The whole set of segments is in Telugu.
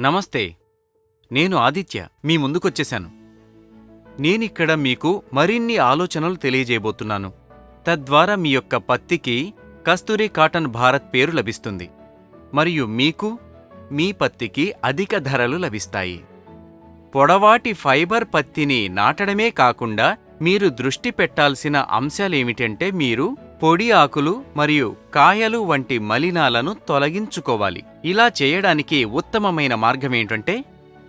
నమస్తే. నేను ఆదిత్య మీ ముందుకొచ్చేశాను. నేనిక్కడ మీకు మరిన్ని ఆలోచనలు తెలియజేయబోతున్నాను. తద్వారా మీ యొక్క పత్తికి కస్తూరి కాటన్ భారత్ పేరు లభిస్తుంది. మరియు మీకు మీ పత్తికి అధిక ధరలు లభిస్తాయి. పొడవాటి ఫైబర్ పత్తిని నాటడమే కాకుండా మీరు దృష్టి పెట్టాల్సిన అంశాలేమిటంటే మీరు పొడి ఆకులు మరియు కాయలు వంటి మలినాలను తొలగించుకోవాలి. ఇలా చేయడానికి ఉత్తమమైన మార్గమేంటంటే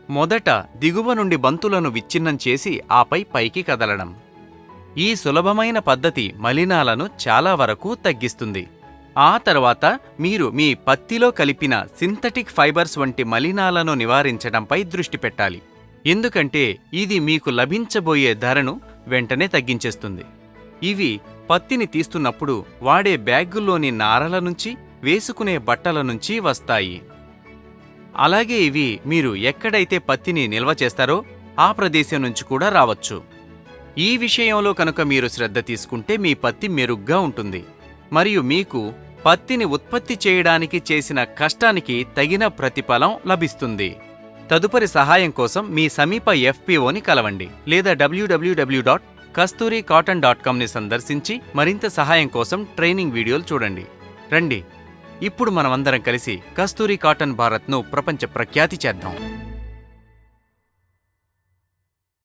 మొదట దిగువ నుండి బంతులను విచ్ఛిన్నం చేసి ఆపై పైకి కదలడం. ఈ సులభమైన పద్ధతి మలినాలను చాలా వరకు తగ్గిస్తుంది. ఆ తర్వాత మీరు మీ పత్తిలో కలిపిన సింథటిక్ ఫైబర్స్ వంటి మలినాలను నివారించడంపై దృష్టి పెట్టాలి. ఎందుకంటే ఇది మీకు లభించబోయే ధరను వెంటనే తగ్గించేస్తుంది. ఇవి పత్తిని తీస్తున్నప్పుడు వాడే బ్యాగుల్లోని నారల నుంచి వేసుకునే బట్టల నుంచి వస్తాయి. అలాగే ఇవి మీరు ఎక్కడైతే పత్తిని నిల్వ చేస్తారో ఆ ప్రదేశం నుంచి కూడా రావచ్చు. ఈ విషయంలో కనుక మీరు శ్రద్ధ తీసుకుంటే మీ పత్తి మెరుగ్గా ఉంటుంది. మరియు మీకు పత్తిని ఉత్పత్తి చేయడానికి చేసిన కష్టానికి తగిన ప్రతిఫలం లభిస్తుంది. తదుపరి సహాయం కోసం మీ సమీప ఎఫ్పిఓని కలవండి లేదా WWW dot Kasturi cotton dot కామ్ని సందర్శించి మరింత సహాయం కోసం ట్రైనింగ్ వీడియోలు చూడండి. రండి. ఇప్పుడు మనమందరం కలిసి కస్తూరి కాటన్ భారత్ను ప్రపంచ ప్రఖ్యాతి చేద్దాం.